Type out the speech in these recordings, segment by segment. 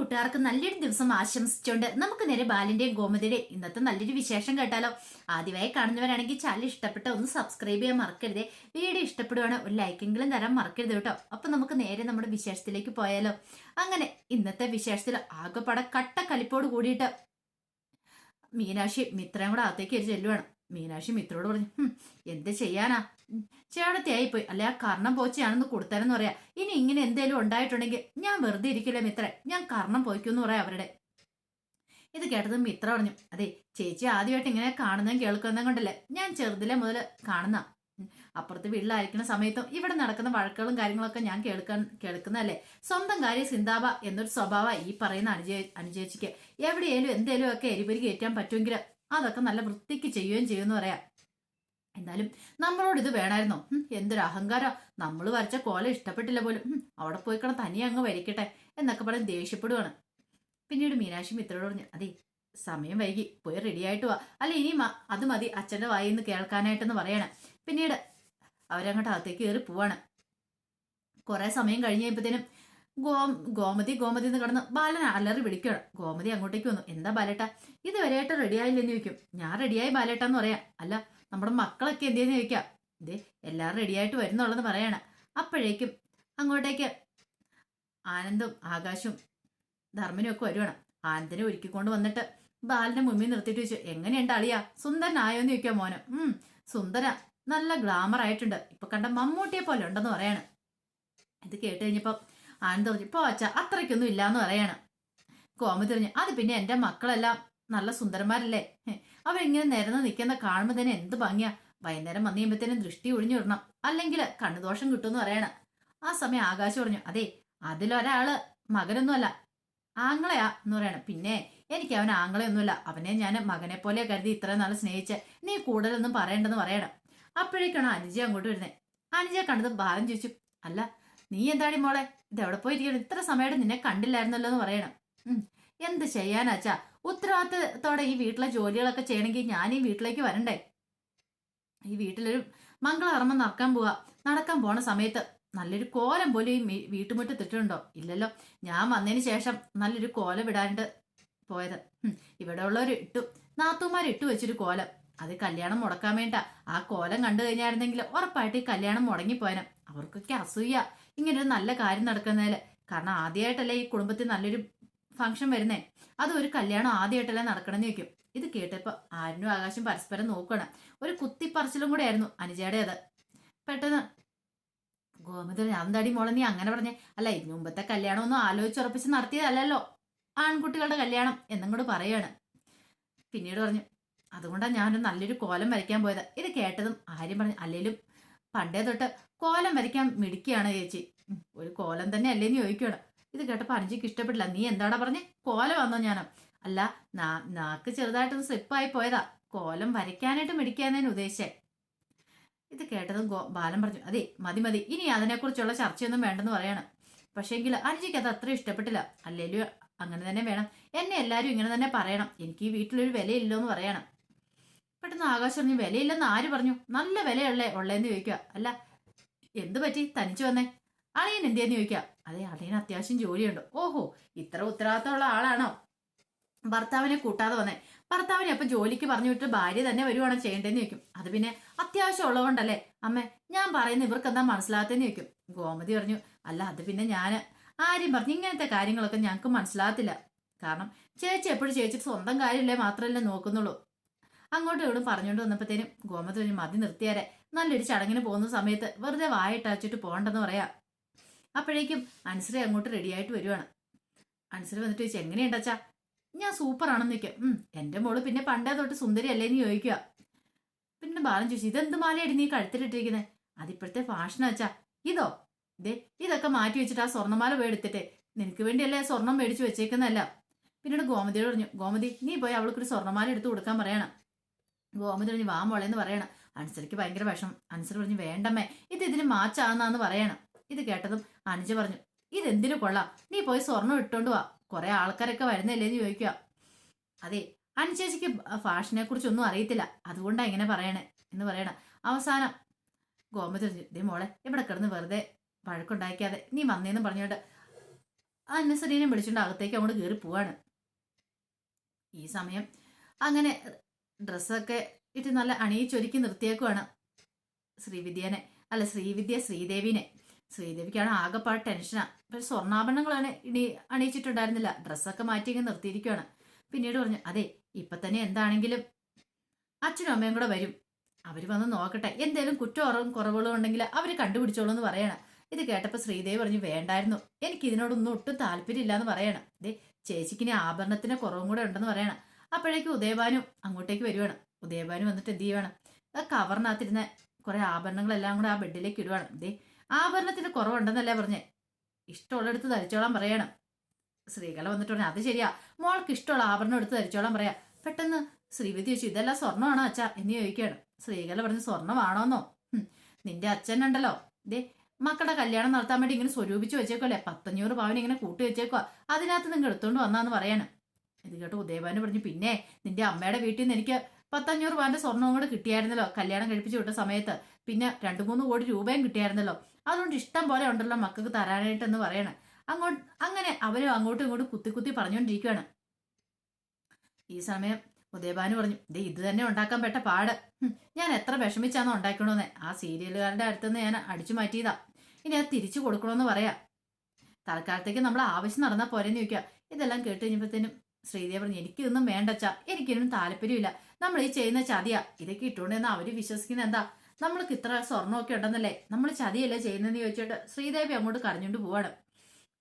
കൂട്ടുകാർക്ക് നല്ലൊരു ദിവസം ആശംസിച്ചുകൊണ്ട് നമുക്ക് നേരെ ബാലിന്റെയും ഗോമതിയുടെയും ഇന്നത്തെ നല്ലൊരു വിശേഷം കേട്ടാലോ. ആദ്യമായി കാണുന്നവരാണെങ്കിൽ ചാനൽ ഇഷ്ടപ്പെട്ട ഒന്ന് സബ്സ്ക്രൈബ് ചെയ്യാൻ മറക്കരുതേ. വീഡിയോ ഇഷ്ടപ്പെടുവാണ് ഒരു ലൈക്കെങ്കിലും തരാൻ മറക്കരുത് കേട്ടോ. അപ്പൊ നമുക്ക് നേരെ നമ്മുടെ വിശേഷത്തിലേക്ക് പോയാലോ. അങ്ങനെ ഇന്നത്തെ വിശേഷത്തിൽ ആകെപ്പാടെ കട്ട കലിപ്പോട് കൂടിയിട്ട് മീനാക്ഷി മിത്രയും കൂടെ അകത്തേക്ക് ചെല്ലുവാണ്. മീനാക്ഷി മിത്രോട് പറഞ്ഞു "ഹും, എന്ത് ചെയ്യാനാ? ഉം, ചേട്ടത്തിയായിപ്പോയി. അല്ലെ ആ കർണം പോച്ചയാണെന്ന് കൊടുത്താലെന്ന് പറയാ. ഇനി ഇങ്ങനെ എന്തേലും ഉണ്ടായിട്ടുണ്ടെങ്കിൽ ഞാൻ വെറുതെ ഇരിക്കില്ല മിത്ര? ഞാൻ കർണം പോയിക്കുമെന്ന് പറയാം അവരുടെ. ഇത് കേട്ടത് മിത്ര പറഞ്ഞു അതെ ചേച്ചി ആദ്യമായിട്ട് ഇങ്ങനെ കാണുന്നതും കേൾക്കുന്നതും കൊണ്ടല്ലേ? ഞാൻ ചെറുതിലെ മുതൽ കാണുന്ന. അപ്പുറത്ത് വീട്ടിലായിരിക്കുന്ന സമയത്തും ഇവിടെ നടക്കുന്ന വഴക്കുകളും കാര്യങ്ങളൊക്കെ ഞാൻ കേൾക്കാൻ കേൾക്കുന്നതല്ലേ? സ്വന്തം കാര്യം സിന്താബ എന്നൊരു സ്വഭാവ ഈ പറയുന്ന അനുജയ അനുജയിച്ചിക്ക് എവിടെയേലും എന്തേലും ഒക്കെ എരിപൊരി കയറ്റാൻ പറ്റുമെങ്കിൽ അതൊക്കെ നല്ല വൃത്തിക്ക് ചെയ്യുകയും ചെയ്യുമെന്ന് പറയാം. എന്തായാലും നമ്മളോട് ഇത് വേണമായിരുന്നോ. എന്തൊരു അഹങ്കാരം. നമ്മൾ വരച്ച കോല ഇഷ്ടപ്പെട്ടില്ല പോലും. അവിടെ പോയി കിടന്ന് തനിയെ അങ്ങ് വരിക്കട്ടെ എന്നൊക്കെ പറഞ്ഞ് ദേഷ്യപ്പെടുവാണ്. പിന്നീട് മീനാക്ഷി മിത്രോട് പറഞ്ഞു അതെ സമയം വൈകി. പോയി റെഡി ആയിട്ട് വാ. അല്ല ഇനി അത് മതി. അച്ഛന്റെ വായിന്ന് കേൾക്കാനായിട്ടെന്ന് പറയണേ. പിന്നീട് അവരങ്ങോട്ട് അകത്തേക്ക് കയറി പോവാണ്. കുറെ സമയം കഴിഞ്ഞപ്പോഴത്തേനും ഗോ ഗോമതി ഗോമതി എന്ന് കിടന്ന് ബാലൻ അലറി വിളിക്കണം ഗോമതി അങ്ങോട്ടേക്ക് വന്നു. എന്താ ബാലേട്ട? ഇതുവരെയായിട്ട് റെഡി ആയില്ലെന്ന് ചോദിക്കും. ഞാൻ റെഡിയായി ബാലേട്ട എന്ന് പറയാം. അല്ല നമ്മുടെ മക്കളൊക്കെ എന്തെന്ന് ചോദിക്കാം. ഇതേ എല്ലാവരും റെഡിയായിട്ട് വരുന്നുള്ളതെന്ന് പറയാണ്. അപ്പോഴേക്കും അങ്ങോട്ടേക്ക് ആനന്ദും ആകാശും ധർമ്മനും ഒക്കെ വരുവാണ്. ആനന്ദിനെ ഒരുക്കിക്കൊണ്ട് വന്നിട്ട് ബാലിന്റെ മുമ്പിൽ നിർത്തിയിട്ട് ചോദിച്ചു എങ്ങനെയുണ്ട് അളിയ? സുന്ദരനായോന്ന് ചോദിക്കാം മോനെ. ഉം സുന്ദര നല്ല ഗ്ലാമർ ആയിട്ടുണ്ട്. ഇപ്പൊ കണ്ട മമ്മൂട്ടിയെ പോലെ ഉണ്ടെന്ന് പറയാണ്. ഇത് കേട്ട് കഴിഞ്ഞപ്പോ ആനന്ദ് പറഞ്ഞു ഇപ്പൊ അച്ഛ അത്രയ്ക്കൊന്നും ഇല്ലാന്ന് പറയാണ്. കോമതി പറഞ്ഞു അത് പിന്നെ എന്റെ മക്കളെല്ലാം നല്ല സുന്ദരന്മാരല്ലേ? അവരിങ്ങനെ നിരന്ന് നിൽക്കുന്ന കാണുമ്പോൾ തന്നെ എന്ത് ഭംഗിയാ. വൈകുന്നേരം വന്നു കഴിയുമ്പത്തേനും ദൃഷ്ടി ഒഴിഞ്ഞു വിടണം അല്ലെങ്കിൽ കണ്ണുദോഷം കിട്ടുമെന്ന് പറയണ. ആ സമയം ആകാശ് പറഞ്ഞു അതെ അതിലൊരാൾ മകനൊന്നുമല്ല ആങ്ങളെയാ എന്ന് പറയണം. പിന്നെ എനിക്ക് അവൻ ആങ്ങളെയൊന്നുമില്ല. അവനെ ഞാൻ മകനെ പോലെ കരുതി ഇത്രയും നാളെ സ്നേഹിച്ച്. നീ കൂടുതലൊന്നും പറയണ്ടെന്ന് പറയണം. അപ്പോഴേക്കാണ് അനുജ അങ്ങോട്ട് വരുന്നത് അനുജ കണ്ടത് ഭാരം ചോദിച്ചു അല്ല നീ എന്താടി മോളെ? ഇത് എവിടെ പോയിരിക്കണം? ഇത്ര സമയമായിട്ട് നിന്നെ കണ്ടില്ലായിരുന്നല്ലോ എന്ന് പറയണം. എന്ത് ചെയ്യാനാച്ചാ ഉത്തരവാദിത്തത്തോടെ ഈ വീട്ടിലെ ജോലികളൊക്കെ ചെയ്യണമെങ്കിൽ ഞാൻ ഈ വീട്ടിലേക്ക് വരണ്ടേ? ഈ വീട്ടിലൊരു മംഗളകർമ്മം നടക്കാൻ പോവാ. നടക്കാൻ പോണ സമയത്ത് നല്ലൊരു കോലം പോലും ഈ വീട്ടുമുറ്റത്തിട്ടുണ്ടോ ഇല്ലല്ലോ. ഞാൻ വന്നതിന് ശേഷം നല്ലൊരു കോലം ഇടാണ്ട് പോയത്. ഇവിടെ ഉള്ളവർ ഇട്ടു. നാത്തൂമാർ ഇട്ടു വെച്ചൊരു കോലം. അത് കല്യാണം മുടക്കാൻ വേണ്ട ആ കോലം കണ്ടു കഴിഞ്ഞായിരുന്നെങ്കിൽ ഉറപ്പായിട്ട് ഈ കല്യാണം മുടങ്ങിപ്പോയനം. അവർക്കൊക്കെ അസൂയ. ഇങ്ങനൊരു നല്ല കാര്യം നടക്കുന്നതിൽ കാരണം ആദ്യമായിട്ടല്ലേ ഈ കുടുംബത്തിൽ നല്ലൊരു ഫംഗ്ഷൻ വരുന്നേ. അത് ഒരു കല്യാണം ആദ്യമായിട്ടല്ലേ നടക്കണമെന്ന് ചോദിക്കും. ഇത് കേട്ടപ്പോൾ ആരിനും ആകാശം പരസ്പരം നോക്കണം. ഒരു കുത്തിപ്പറച്ചിലും കൂടെ ആയിരുന്നു അനുജയുടെ അത്. പെട്ടെന്ന് ഗോമതി അന്താടി മോളെ നീ അങ്ങനെ പറഞ്ഞേ? അല്ല ഇതിനു മുമ്പത്തെ കല്യാണം ഒന്നും ആലോചിച്ചുറപ്പിച്ച് നടത്തിയതല്ലല്ലോ. ആൺകുട്ടികളുടെ കല്യാണം എന്നും കൂടെ പറയാണ്. പിന്നീട് പറഞ്ഞു അതുകൊണ്ടാണ് ഞാനൊരു നല്ലൊരു കോലം വരയ്ക്കാൻ പോയത്. ഇത് കേട്ടതും ആര്യം പറഞ്ഞു അല്ലേലും പണ്ടേ തൊട്ട് കോലം വരയ്ക്കാൻ മിടിക്കുകയാണ് ചേച്ചി. ഒരു കോലം തന്നെ അല്ലേന്ന് ചോദിക്കണം ഇത് കേട്ടപ്പോൾ അനുജിക്ക് ഇഷ്ടപ്പെട്ടില്ല. നീ എന്താടാ പറഞ്ഞേ? കോലം വന്നോ ഞാനോ? അല്ല നാ- നാക്ക് ചെറുതായിട്ടൊന്ന് സ്ലിപ്പായി പോയതാ. കോലം വരയ്ക്കാനായിട്ട് മിടിക്കാന്നതിന് ഉദ്ദേശിച്ചേ. ഇത് കേട്ടതും ബാലൻ പറഞ്ഞു അതെ മതി മതി. ഇനി അതിനെക്കുറിച്ചുള്ള ചർച്ചയൊന്നും വേണ്ടെന്ന് പറയണം. പക്ഷേങ്കിൽ അനുജിക്ക് അത് അത്ര ഇഷ്ടപ്പെട്ടില്ല. അല്ലേലും അങ്ങനെ തന്നെ വേണം. എന്നെ എല്ലാവരും ഇങ്ങനെ തന്നെ പറയണം. എനിക്ക് ഈ വീട്ടിലൊരു വിലയില്ലോ എന്ന് പറയണം. പെട്ടെന്ന് ആകാശം പറഞ്ഞു വിലയില്ലെന്ന് ആര് പറഞ്ഞു? നല്ല വിലയുള്ളേ ഉള്ളേന്ന് ചോദിക്കുക അല്ല എന്ത് പറ്റി? തനിച്ചു വന്നേ. അളിയൻ എന്തേന്ന് ചോദിക്കുക അതെ അളിയൻ അത്യാവശ്യം ജോലിയുണ്ട്. ഓഹോ ഇത്ര ഉത്തരവാദിത്തമുള്ള ആളാണോ? ഭർത്താവിനെ കൂട്ടാതെ വന്നേ. ഭർത്താവിനെ അപ്പൊ ജോലിക്ക് പറഞ്ഞു വിട്ട് ഭാര്യ തന്നെ വരുവാണോ ചെയ്യേണ്ടതെന്ന് ചോദിക്കും. അത് പിന്നെ അത്യാവശ്യം ഉള്ളതുകൊണ്ടല്ലേ. അമ്മേ ഞാൻ പറയുന്ന ഇവർക്ക് എന്താ മനസ്സിലാകത്തേന്ന് ചോദിക്കും. ഗോമതി പറഞ്ഞു അല്ല അത് പിന്നെ ഞാൻ ആരും പറഞ്ഞു ഇങ്ങനത്തെ കാര്യങ്ങളൊക്കെ ഞങ്ങൾക്ക് മനസ്സിലാകത്തില്ല. കാരണം ചേച്ചി എപ്പോഴും ചേച്ചി സ്വന്തം കാര്യമില്ലേ മാത്രമല്ലേ നോക്കുന്നുള്ളൂ. അങ്ങോട്ടും ഇവിടും പറഞ്ഞുകൊണ്ട് വന്നപ്പോഴത്തേനും ഗോമതി പറഞ്ഞു മതി നിർത്തിയാരെ. നല്ലൊരു ചടങ്ങിന് പോകുന്ന സമയത്ത് വെറുതെ വായിട്ടച്ചിട്ട് പോകണ്ടെന്ന് പറയാ. അപ്പോഴേക്കും അനുസരി അങ്ങോട്ട് റെഡിയായിട്ട് വരുവാണ്. അനുസരി വന്നിട്ട് ചോദിച്ചു എങ്ങനെയുണ്ടച്ചാ ഞാൻ സൂപ്പർ ആണെന്ന് ചോദിക്കാം. ഉം എന്റെ മോൾ പിന്നെ പണ്ടേ തൊട്ട് സുന്ദരി അല്ലേന്ന് ചോദിക്കുക പിന്നെ ബാലൻ ചോദിച്ചു ഇതെന്ത് മാലയടി നീ കഴുത്തിലിട്ടിരിക്കുന്നത് അതിപ്പോഴത്തെ ഫാഷൻ വെച്ചാ ഇതോ? ഇതേ ഇതൊക്കെ മാറ്റി വെച്ചിട്ട് ആ സ്വർണമാല പോയി നിനക്ക് വേണ്ടിയല്ലേ സ്വർണം മേടിച്ചു വെച്ചേക്കുന്നതല്ല. പിന്നീട് ഗോമതിയോട് പറഞ്ഞു ഗോമതി നീ പോയി അവൾക്കൊരു സ്വർണമാല എടുത്ത് കൊടുക്കാൻ പറയണം. ഗോമതി പറഞ്ഞു വാ മോളെ എന്ന് പറയണം. അനുസരിക്ക് ഭയങ്കര വിഷം അൻസർ പറഞ്ഞു വേണ്ടമ്മേ ഇത് ഇതിന് മാച്ചാന്നാന്ന് പറയണം. ഇത് കേട്ടതും അനുജ പറഞ്ഞു ഇതെന്തിനു കൊള്ളാം? നീ പോയി സ്വർണം ഇട്ടോണ്ട് വാ. കുറെ ആൾക്കാരൊക്കെ വരുന്നില്ലേന്ന് ചോദിക്കുക. അതെ അനുചേച്ചിക്ക് ഫാഷനെ കുറിച്ചൊന്നും അറിയത്തില്ല. അതുകൊണ്ടാണ് ഇങ്ങനെ പറയണേ എന്ന് പറയണം. അവസാനം ഗോമതി പറഞ്ഞു ദേ മോളെ ഇവിടെ കിടന്ന് വെറുതെ വഴക്കുണ്ടാക്കിയാതെ നീ വന്നേന്ന് പറഞ്ഞോണ്ട് അന്നസരീനെ വിളിച്ചുകൊണ്ട് അകത്തേക്ക് അങ്ങോട്ട് കയറി പോവാണ്. ഈ സമയം അങ്ങനെ ഡ്രസ്സൊക്കെ ഇട്ട് നല്ല അണിയിച്ചൊരുക്കി നിർത്തിയേക്കുവാണ്. ശ്രീവിദ്യനെ അല്ല ശ്രീവിദ്യ ശ്രീദേവിനെ. ശ്രീദേവിക്കാണ് ആകെപ്പാട് ടെൻഷനാ. പക്ഷെ സ്വർണാഭരണങ്ങളാണ് ഇനി അണിയിച്ചിട്ടുണ്ടായിരുന്നില്ല. ഡ്രസ്സൊക്കെ മാറ്റി ഇങ്ങനെ നിർത്തിയിരിക്കുവാണ്. പിന്നീട് പറഞ്ഞു അതെ ഇപ്പൊ തന്നെ എന്താണെങ്കിലും അച്ഛനും അമ്മയും കൂടെ വരും. അവർ വന്ന് നോക്കട്ടെ. എന്തേലും കുറ്റവും കുറവുകളും ഉണ്ടെങ്കിൽ അവർ കണ്ടുപിടിച്ചോളൂ എന്ന് പറയണം. ഇത് കേട്ടപ്പോൾ ശ്രീദേവി പറഞ്ഞു വേണ്ടായിരുന്നു. എനിക്ക് ഇതിനോടൊന്നും ഒട്ടും താല്പര്യമില്ല എന്ന് പറയണം. ദേ ചേച്ചിക്കിനി ആഭരണത്തിന് കുറവും കൂടെ ഉണ്ടെന്ന് പറയണം. അപ്പോഴേക്കും ഉദയഭാനും അങ്ങോട്ടേക്ക് വരുവാണ്. ഉദയഭാനു വന്നിട്ട് എന്ത് ചെയ്യുവാണ്? ആ കവറിനകത്തിരുന്ന കുറെ ആഭരണങ്ങളെല്ലാം കൂടെ ആ ബെഡിലേക്ക് ഇടുവാണ്. ദേ ആഭരണത്തിന് കുറവുണ്ടെന്നല്ലേ പറഞ്ഞേ? ഇഷ്ടമുള്ളടുത്ത് ധരിച്ചോളാൻ പറയണം. സ്ത്രീകളെ വന്നിട്ട് പറഞ്ഞു അത് ശരിയാ. മോൾക്ക് ഇഷ്ടമുള്ള ആഭരണം എടുത്ത് ധരിച്ചോളാൻ പറയാം. പെട്ടെന്ന് ശ്രീവിധി ചോദിച്ചു ഇതെല്ലാം സ്വർണമാണോ അച്ഛാ? എന്ന് ചോദിക്കുകയാണ്. സ്ത്രീകളെ പറഞ്ഞു സ്വർണമാണോന്നോ? നിന്റെ നിന്റെ അച്ഛനുണ്ടല്ലോ. ദേ മക്കളുടെ കല്യാണം നടത്താൻ വേണ്ടി ഇങ്ങനെ സ്വരൂപിച്ച് വെച്ചേക്കല്ലേ പത്തഞ്ഞൂറ് പവൻ ഇങ്ങനെ കൂട്ടി വെച്ചേക്കുക അതിനകത്ത് നിങ്ങൾ എടുത്തുകൊണ്ട് വന്നാന്ന് പറയാണ്. ഇത് കേട്ടോ ഉദയഭാനു പറഞ്ഞു പിന്നെ നിന്റെ അമ്മയുടെ വീട്ടിൽ നിന്ന് എനിക്ക് പത്തഞ്ഞൂറ് രൂപന്റെ സ്വർണവും കൂടെ കിട്ടിയായിരുന്നല്ലോ കല്യാണം കഴിപ്പിച്ച് വിട്ട സമയത്ത്. പിന്നെ രണ്ടു മൂന്ന് കോടി രൂപയും കിട്ടിയായിരുന്നല്ലോ. അതുകൊണ്ട് ഇഷ്ടം പോലെ ഉണ്ടല്ലോ മക്കൾക്ക് തരാനായിട്ടെന്ന് പറയണം. അങ്ങോട്ട് അങ്ങനെ അവരും അങ്ങോട്ടും ഇങ്ങോട്ടും കുത്തി കുത്തി പറഞ്ഞുകൊണ്ടിരിക്കുകയാണ് ഈ സമയം ഉദയഭാനു പറഞ്ഞു ദേ ഇത് തന്നെ ഉണ്ടാക്കാൻ പെട്ട പാട്. ഞാൻ എത്ര വിഷമിച്ചാണോ ഉണ്ടാക്കണമെന്ന് ആ സീരിയലുകാരുടെ അടുത്തുനിന്ന് ഞാൻ അടിച്ചു മാറ്റിയതാ. ഇനി അത് തിരിച്ചു കൊടുക്കണമെന്ന് പറയാം. തൽക്കാലത്തേക്ക് നമ്മൾ ആവശ്യം നടന്നാൽ പോരെന്ന് ചോദിക്കുക ഇതെല്ലാം കേട്ട് കഴിഞ്ഞപ്പോഴത്തേനും ശ്രീദേവി പറഞ്ഞു എനിക്കിതൊന്നും വേണ്ടച്ച എനിക്കിതൊന്നും താല്പര്യമില്ല. നമ്മൾ ഈ ചെയ്യുന്ന ചതിയാ. ഇതൊക്കെ ഇട്ടുകൊണ്ടെന്ന് അവർ വിശ്വസിക്കുന്ന എന്താ? നമ്മൾക്ക് ഇത്ര സ്വർണമൊക്കെ ഉണ്ടെന്നല്ലേ? നമ്മൾ ചതിയല്ലേ ചെയ്യുന്നതെന്ന് ചോദിച്ചിട്ട് ശ്രീദേവി അങ്ങോട്ട് കരഞ്ഞുകൊണ്ട് പോവാണ്.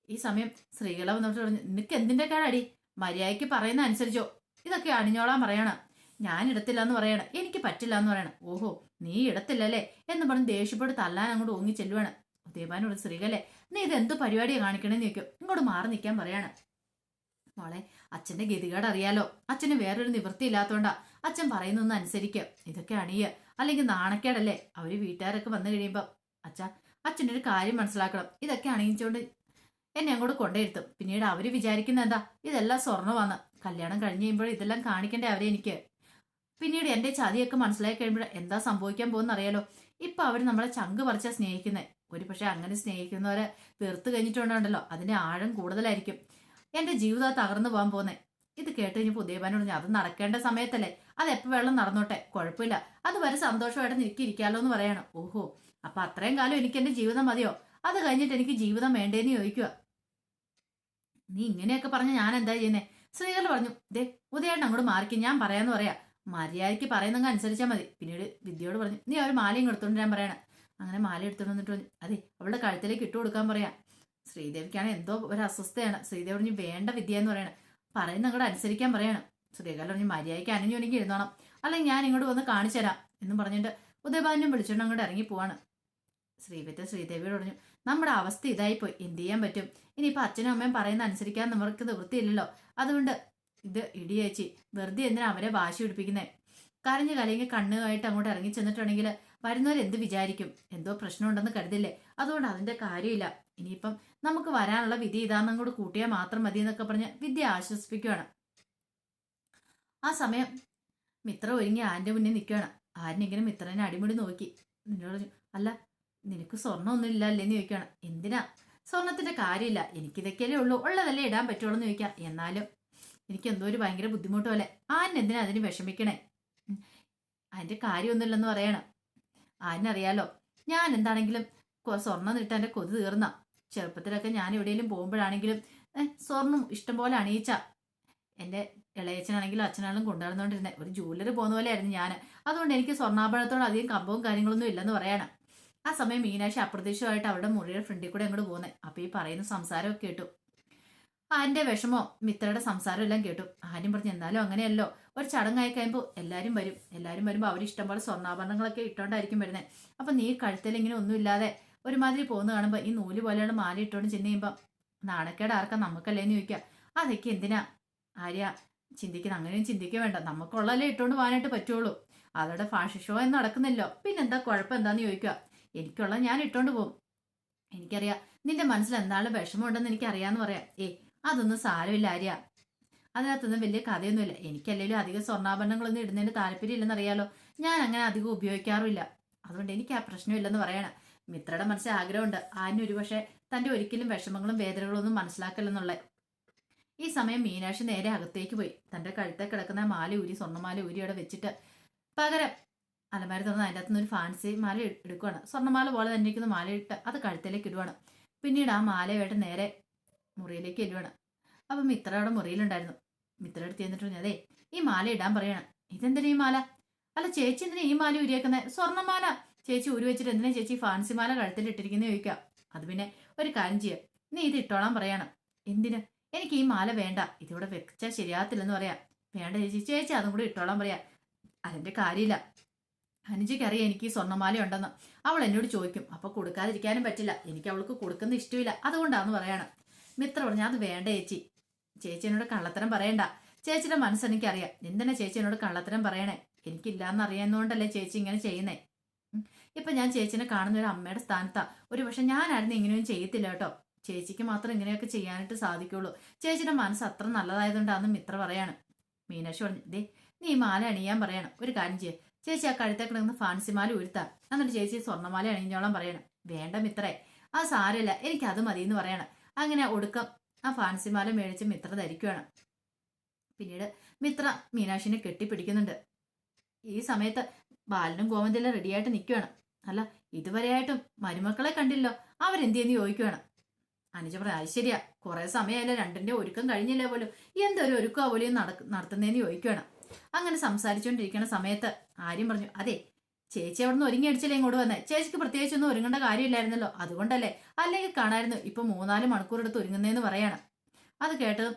ഈ സമയം സ്ത്രീകളെ വന്നിട്ട് പറഞ്ഞു നിനക്ക് എന്തിന്റെ കേടടി? മര്യാദയ്ക്ക് പറയുന്ന അനുസരിച്ചോ. ഇതൊക്കെ അണിഞ്ഞോളാൻ പറയണം. ഞാൻ ഇടത്തില്ല എന്ന് പറയണം. എനിക്ക് പറ്റില്ല എന്ന് പറയണം. ഓഹോ നീ ഇടത്തില്ലല്ലേ? എന്ന് പറഞ്ഞ് ദേഷ്യപ്പെട്ട് തല്ലാൻ അങ്ങോട്ട് ഓങ്ങി ചെല്ലുവാണ്. ഉദയഭാനോട് സ്ത്രീകളെ നീ ഇത് എന്ത് പരിപാടിയാണ് കാണിക്കണേന്ന് ചോദിക്കും. ഇങ്ങോട്ട് മാറി നിൽക്കാൻ പറയാണ്. മോളെ അച്ഛന്റെ ഗതികേട് അറിയാലോ അച്ഛന് വേറൊരു നിവൃത്തി ഇല്ലാത്തോണ്ടാ അച്ഛൻ പറയുന്നൊന്ന് അനുസരിക്കുക ഇതൊക്കെ അണിയ. അല്ലെങ്കിൽ നാണക്കേടല്ലേ? അവർ വീട്ടുകാരൊക്കെ വന്നു കഴിയുമ്പോ. അച്ഛ അച്ഛന്റെ ഒരു കാര്യം മനസ്സിലാക്കണം. ഇതൊക്കെ അണിയിച്ചോണ്ട് എന്നെ അങ്ങോട്ട് കൊണ്ടുവരുത്തും പിന്നീട് അവർ വിചാരിക്കുന്ന എന്താ? ഇതെല്ലാം സ്വർണമാണ് കല്യാണം കഴിഞ്ഞ് കഴിയുമ്പോൾ ഇതെല്ലാം കാണിക്കണ്ടേ അവരെ എനിക്ക്? പിന്നീട് എന്റെ ചതിയൊക്കെ മനസ്സിലാക്കി കഴിയുമ്പോൾ എന്താ സംഭവിക്കാൻ പോകുന്ന അറിയാലോ ഇപ്പൊ അവർ നമ്മളെ ചങ്ക് പറിച്ചാ സ്നേഹിക്കുന്നത് ഒരു പക്ഷെ അങ്ങനെ സ്നേഹിക്കുന്നവരെ തീർത്തു കഴിഞ്ഞിട്ടുണ്ടല്ലോ അതിന്റെ ആഴം കൂടുതലായിരിക്കും. എന്റെ ജീവിതം തകർന്നു പോകാൻ പോകുന്നത് ഇത് കേട്ട് കഴിഞ്ഞപ്പോൾ ഉദയഭാനോട് ഞാൻ അത് നടക്കേണ്ട സമയത്തല്ലേ? അത് വെള്ളം നടന്നോട്ടെ. കുഴപ്പമില്ല. അതുവരെ സന്തോഷമായിട്ട് എനിക്ക് എന്ന് പറയണം. ഓഹോ അപ്പൊ അത്രയും കാലം എനിക്ക് എന്റെ ജീവിതം മതിയോ? അത് കഴിഞ്ഞിട്ട് എനിക്ക് ജീവിതം വേണ്ടേന്ന് ചോദിക്കുക നീ ഇങ്ങനെയൊക്കെ പറഞ്ഞ ഞാൻ എന്താ ചെയ്യുന്നേ? സ്ത്രീകൾ പറഞ്ഞു ദേ ഉദയേട്ടൻ അങ്ങോട്ട് മാറിക്ക്. ഞാൻ പറയാന്ന് പറയാ. മര്യാദയ്ക്ക് പറയുന്നെങ്കിൽ അനുസരിച്ചാൽ മതി. പിന്നീട് വിദ്യയോട് പറഞ്ഞു നീ ഒരു മാലയും എടുത്തോണ്ട് ഞാൻ പറയണം. അങ്ങനെ മാല എടുത്തോണ്ട് വന്നിട്ട് അതെ അവളുടെ കഴുത്തിലേക്ക് ഇട്ട് കൊടുക്കാൻ പറയാം. ശ്രീദേവിക്കാണ് എന്തോ ഒരു അസ്വസ്ഥയാണ്. ശ്രീദേവി പറഞ്ഞു വേണ്ട വിദ്യ എന്ന് പറയണം. പറയുന്ന അങ്ങോട്ട് അനുസരിക്കാൻ പറയണം. ശ്രീകാലം പറഞ്ഞു മര്യാദയ്ക്ക് അനഞ്ഞൊരുങ്ങി ഇരുന്നോണം അല്ലെങ്കിൽ ഞാൻ ഇങ്ങോട്ട് വന്ന് കാണിച്ചു തരാം. എന്നും പറഞ്ഞിട്ട് ഉദയഭാനും വിളിച്ചോണ്ട് അങ്ങോട്ട് ഇറങ്ങി പോവാണ്. ശ്രീവിദ്യ ശ്രീദേവിയോട് പറഞ്ഞു നമ്മുടെ അവസ്ഥ ഇതായിപ്പോയി. എന്ത് ചെയ്യാൻ പറ്റും? ഇനിയിപ്പോൾ അച്ഛനും അമ്മയും പറയുന്ന അനുസരിക്കാൻ നമുക്ക് നിവൃത്തിയില്ലല്ലോ അതുകൊണ്ട് ഇത് ഇടിയേച്ചി വെറുതെ എന്തിനാ അവരെ വാശി പിടിപ്പിക്കുന്നത് കരഞ്ഞു കലങ്ങി കണ്ണുമായിട്ട് അങ്ങോട്ട് ഇറങ്ങി ചെന്നിട്ടുണ്ടെങ്കിൽ വരുന്നവർ എന്ത് വിചാരിക്കും? എന്തോ പ്രശ്നമുണ്ടെന്ന് കരുതില്ലേ? അതുകൊണ്ട് അതിന്റെ കാര്യമില്ല. ഇനിയിപ്പം നമുക്ക് വരാനുള്ള വിധി ഇതാന്നും കൂടെ കൂട്ടിയാൽ മാത്രം മതി എന്നൊക്കെ പറഞ്ഞ് വിദ്യ ആശ്വസിപ്പിക്കുകയാണ് ആ സമയം മിത്ര ഒരുങ്ങി ആന്റെ മുന്നിൽ നിൽക്കുകയാണ് ആരിനെങ്കിലും മിത്രനെ അടിമുടി നോക്കി. നിന്നോട് അല്ല നിനക്ക് സ്വർണമൊന്നും ഇല്ല അല്ലേന്ന് ചോദിക്കുകയാണ് എന്തിനാ? സ്വർണത്തിന്റെ കാര്യമില്ല. എനിക്കിതൊക്കെയല്ലേ ഉള്ളൂ. ഉള്ളതല്ലേ ഇടാൻ പറ്റുള്ളൂ എന്ന് ചോദിക്കാം. എന്നാലും എനിക്ക് എന്തോ ഒരു ഭയങ്കര ബുദ്ധിമുട്ട് പോലെ ആൻ എന്തിനാ അതിന് വിഷമിക്കണേ? അതിന്റെ കാര്യമൊന്നുമില്ലെന്ന് പറയണം. ആനറിയാലോ ഞാൻ എന്താണെങ്കിലും സ്വർണം നിട്ട് എന്റെ കൊതു തീർന്ന. ചെറുപ്പത്തിലൊക്കെ ഞാൻ എവിടെയെങ്കിലും പോകുമ്പോഴാണെങ്കിലും സ്വർണം ഇഷ്ടംപോലെ അണിയിച്ച. എന്റെ ഇളയച്ചനാണെങ്കിലും അച്ഛനാണെങ്കിലും കൊണ്ടുവരുന്നോണ്ടിരുന്നത് ഒരു ജൂവലറി പോകുന്ന പോലെ ആയിരുന്നു ഞാൻ അതുകൊണ്ട് എനിക്ക് സ്വർണാഭരണത്തോട് അധികം കമ്പവും കാര്യങ്ങളൊന്നും ഇല്ലെന്ന് പറയാണ്. ആ സമയം മീനാക്ഷി അപ്രതീക്ഷിതമായിട്ട് അവരുടെ മുറിയുടെ ഫ്രണ്ടിൽ കൂടെ അങ്ങോട്ട് പോകുന്നത് അപ്പൊ ഈ പറയുന്ന സംസാരമൊക്കെ കേട്ടു. ആന്റെ വിഷമോ? മിത്രയുടെ സംസാരം എല്ലാം കേട്ടു. ആരും പറഞ്ഞു എന്നാലും അങ്ങനെയല്ലോ. ഒരു ചടങ്ങായി കഴിയുമ്പോൾ എല്ലാവരും വരും. എല്ലാവരും വരുമ്പോൾ അവർ ഇഷ്ടംപോലെ സ്വർണാഭരണങ്ങളൊക്കെ ഇട്ടോണ്ടായിരിക്കും വരുന്നത് അപ്പൊ നീ കഴുത്തിൽ ഇങ്ങനെ ഒന്നുമില്ലാതെ ഒരുമാതിരി പോകുന്ന കാണുമ്പോൾ ഈ നൂൽ പോലെയുള്ള മാല ഇട്ടോണ്ട് ചെന്ന് കഴിയുമ്പോൾ നാണക്കേട് ആർക്കാ നമുക്കല്ലേന്ന് ചോദിക്കുക അതൊക്കെ എന്തിനാ? ആര്യ ചിന്തിക്കുന്ന അങ്ങനെയും ചിന്തിക്കുക വേണ്ട. നമുക്കുള്ളതല്ലേ ഇട്ടോണ്ട് പോകാനായിട്ട് പറ്റുള്ളൂ. അവരുടെ ഫാഷൻ ഷോ എന്ന് നടക്കുന്നില്ലോ. പിന്നെന്താ? കുഴപ്പം എന്താന്ന് ചോദിക്കുക എനിക്കുള്ള ഞാൻ ഇട്ടോണ്ട് പോകും എനിക്കറിയാം. നിന്റെ മനസ്സിൽ എന്താണ് വിഷമമുണ്ടെന്ന് എനിക്കറിയാന്ന് പറയാം. ഏ അതൊന്നും സാരമില്ല ആര്യ. അതിനകത്തൊന്നും വലിയ കഥയൊന്നുമില്ല. എനിക്കല്ലെങ്കിലും അധികം സ്വർണാഭരണങ്ങളൊന്നും ഇടുന്നതിന് താല്പര്യം അറിയാലോ ഞാൻ അങ്ങനെ അധികം ഉപയോഗിക്കാറുമില്ല. അതുകൊണ്ട് എനിക്ക് ആ പ്രശ്നമില്ലെന്ന് പറയണം. മിത്രയുടെ മനസ്സിൽ ആഗ്രഹമുണ്ട്. ആന് ഒരുപക്ഷെ തന്റെ ഒരിക്കലും വിഷമങ്ങളും വേദനകളും ഒന്നും മനസ്സിലാക്കില്ലെന്നുള്ള. ഈ സമയം മീനാക്ഷി നേരെ അകത്തേക്ക് പോയി. തന്റെ കഴുത്തെ കിടക്കുന്ന മാല ഊരി സ്വർണമാല ഊരി അവിടെ വെച്ചിട്ട് പകരം അലമാര തുറന്ന് അതിന്റെ അകത്തുനിന്ന് ഒരു ഫാൻസി മാല എടുക്കുകയാണ് സ്വർണമാല പോലെ തന്നെ ഇരിക്കുന്ന. മാല ഇട്ട് അത് കഴുത്തിലേക്ക് ഇടുവാണ്. പിന്നീട് ആ മാലയായിട്ട് നേരെ മുറിയിലേക്ക് എല്ലുവാണ്. അപ്പം മിത്ര അവിടെ മുറിയിലുണ്ടായിരുന്നു. മിത്ര എടുത്ത് ചെന്നിട്ട് പറഞ്ഞു അതെ ഈ മാല ഇടാൻ പറയണം. ഇതെന്തിനാ ഈ മാല? അല്ല ചേച്ചി എന്തിനാ ഈ മാല ഉരിയാക്കുന്നത് സ്വർണമാല ചേച്ചി ഊരി വെച്ചിട്ട് എന്തിനാ ചേച്ചി ഫാൻസി മാല കഴുത്തിൽ ഇട്ടിരിക്കുന്ന ചോദിക്കാം അത് പിന്നെ ഒരു കാര്യം ചെയ്യാം. നീ ഇത് ഇട്ടോളാൻ പറയണം. എന്തിന്? എനിക്ക് ഈ മാല വേണ്ട. ഇതിവിടെ വെച്ചാൽ ശരിയാകത്തില്ലെന്ന് പറയാം. വേണ്ട ചേച്ചി. ചേച്ചി അതും കൂടി ഇട്ടോളാൻ പറയാം. അതെന്റെ കാര്യമില്ല. അനുജയ്ക്ക് അറിയാം എനിക്ക് ഈ സ്വർണമാല ഉണ്ടെന്ന്. അവൾ എന്നോട് ചോദിക്കും. അപ്പൊ കൊടുക്കാതിരിക്കാനും പറ്റില്ല. എനിക്ക് അവൾക്ക് കൊടുക്കുന്ന ഇഷ്ടമില്ല. അതുകൊണ്ടാന്ന് പറയാണ്. മിത്ര പറഞ്ഞു അത് വേണ്ട ചേച്ചി. ചേച്ചി കള്ളത്തരം പറയണ്ട. ചേച്ചിയുടെ മനസ്സ് എനിക്കറിയാം. എന്തിനാ ചേച്ചി കള്ളത്തരം പറയണേ? എനിക്കില്ലാന്ന് അറിയാവുന്നതുകൊണ്ടല്ലേ ചേച്ചി ഇങ്ങനെ ചെയ്യുന്നേ. ഇപ്പൊ ഞാൻ ചേച്ചിനെ കാണുന്ന ഒരു അമ്മയുടെ സ്ഥാനത്താ. ഒരു പക്ഷെ ഞാനായിരുന്നു ഇങ്ങനെയൊന്നും ചെയ്യത്തില്ല കേട്ടോ. ചേച്ചിക്ക് മാത്രം ഇങ്ങനെയൊക്കെ ചെയ്യാനായിട്ട് സാധിക്കുള്ളൂ. ചേച്ചിയുടെ മനസ്സ് അത്ര നല്ലതായതുകൊണ്ടാന്ന് മിത്ര പറയാണ്. മീനാക്ഷി പറഞ്ഞു ദേ നീ മാല അണിയാൻ പറയണം. ഒരു കാര്യം ചെയ്യേ. ചേച്ചി ആ കഴുത്തെ കിടന്ന് ഫാൻസി മാല ഉരുത്താ. എന്നിട്ട് ചേച്ചി സ്വർണമാല അണിഞ്ഞോളാൻ പറയണം. വേണ്ട മിത്രേ. ആ സാരമില്ല. എനിക്ക് അത് മതി എന്ന് പറയണം. അങ്ങനെ ഒടുക്കം ആ ഫാൻസി മാല മേടിച്ച് മിത്ര ധരിക്കുകയാണ് പിന്നീട് മിത്ര മീനാക്ഷിനെ കെട്ടിപ്പിടിക്കുന്നുണ്ട്. ഈ സമയത്ത് ബാലനും ഗോവിന്ദെല്ലാം റെഡിയായിട്ട് നിൽക്കുകയാണ് അല്ല ഇതുവരെയായിട്ടും മരുമക്കളെ കണ്ടില്ലോ? അവരെന്ത് ചെയ്യുന്നു ചോദിക്കുകയാണ് അനുജ പറയാം അത് ശരിയാ. കുറെ സമയമല്ല രണ്ടിന്റെ ഒരുക്കം കഴിഞ്ഞില്ല പോലും. എന്തൊരു ഒരുക്കോ പോലെയും നടക്ക നടത്തുന്നതെന്ന് ചോദിക്കുകയാണ് അങ്ങനെ സംസാരിച്ചുകൊണ്ടിരിക്കുന്ന സമയത്ത് ആര്യം പറഞ്ഞു അതെ ചേച്ചി അവിടുന്ന് ഒരുങ്ങി അടിച്ചല്ലേ ഇങ്ങോട്ട് വന്നേ? ചേച്ചിക്ക് പ്രത്യേകിച്ചൊന്നും ഒരുങ്ങേണ്ട കാര്യമില്ലായിരുന്നല്ലോ. അതുകൊണ്ടല്ലേ? അല്ലെങ്കിൽ കാണായിരുന്നു. ഇപ്പൊ മൂന്നാൽ മണിക്കൂർ എടുത്ത് ഒരുങ്ങുന്നതെന്ന് പറയാണ്. അത് കേട്ടതും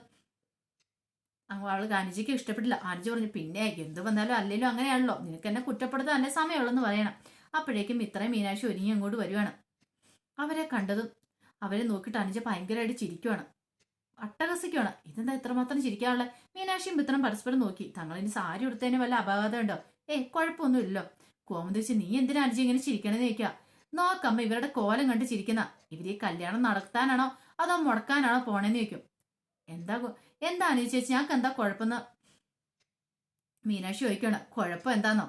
അവൾ അനുജിക്ക് ഇഷ്ടപ്പെട്ടില്ല. അനുജി പറഞ്ഞു പിന്നെ എന്ത് വന്നാലും അല്ലെങ്കിലും അങ്ങനെയാണല്ലോ. നിനക്ക് എന്നെ കുറ്റപ്പെടുത്താൻ അല്ലേ സമയമുള്ളെന്ന് പറയണം. അപ്പോഴേക്കും ഇത്രയും മീനാക്ഷി ഒരുങ്ങി അങ്ങോട്ട് വരുവാണ്. അവരെ കണ്ടതും അവരെ നോക്കിയിട്ട് അനുജ ഭയങ്കരമായിട്ട് ചിരിക്കുവാണ്. അട്ടഹസിക്കുവാണ്. ഇതെന്താ ഇത്രമാത്രം ചിരിക്കാനുള്ള? മീനാക്ഷിയും മിത്രം പരസ്പരം നോക്കി. തങ്ങളിനി സാരി ഉടുത്തതിന് വല്ല അപാകതമുണ്ടോ ഏയ് കുഴപ്പമൊന്നുമില്ലല്ലോ. കോമതി നീ എന്തിനാ അനുജി ഇങ്ങനെ ചിരിക്കണെന്ന് ചോദിക്കുക? നോക്കമ്മ ഇവരുടെ കോലം കണ്ട് ചിരിക്കുന്ന. ഇവരെ കല്യാണം നടത്താനാണോ അതോ മുടക്കാനാണോ പോണേന്ന് ചോദിക്കും. എന്താ എന്താ നീ ചേച്ചി ഞങ്ങൾക്ക് എന്താ കുഴപ്പമെന്ന് മീനാക്ഷി ചോദിക്കണം കുഴപ്പം എന്താന്നോ?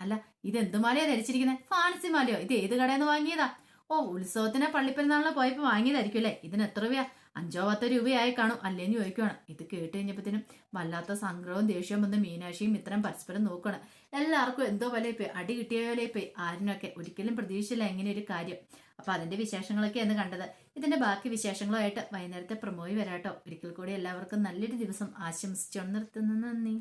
അല്ല ഇത് എന്ത് മാലയാ ധരിച്ചിരിക്കുന്നത് ഫാൻസി മാലയോ? ഇത് ഏത് കടയിൽ നിന്ന് വാങ്ങിയതാ? ഓ ഉത്സവത്തിന് പള്ളിപ്പെരുന്നാളിന് പോയപ്പോ വാങ്ങിയതായിരിക്കും അല്ലേ? ഇതിന് എത്ര രൂപയാ? അഞ്ചോ പത്തോ രൂപയായി കാണും അല്ലേന്ന് ചോദിക്കുവാണ്. ഇത് കേട്ട് കഴിഞ്ഞപ്പോഴത്തേനും വല്ലാത്ത സംഗ്രഹവും ദേഷ്യവും വന്ന് മീനാക്ഷിയും ഇത്രയും പരസ്പരം നോക്കണം എല്ലാവർക്കും എന്തോ പോലെ പോയി അടി കിട്ടിയ പോലെ പോയി ആരിനൊക്കെ ഒരിക്കലും പ്രതീക്ഷിച്ചില്ല ഇങ്ങനെ ഒരു കാര്യം. അപ്പൊ അതിന്റെ വിശേഷങ്ങളൊക്കെയാണ് കണ്ടത്. ഇതിന്റെ ബാക്കി വിശേഷങ്ങളുമായിട്ട് വൈകുന്നേരത്തെ പ്രമോയി വരാട്ടോ. ഒരിക്കൽ കൂടി എല്ലാവർക്കും നല്ലൊരു ദിവസം ആശംസിച്ചു നിർത്തുന്നു. നന്ദി.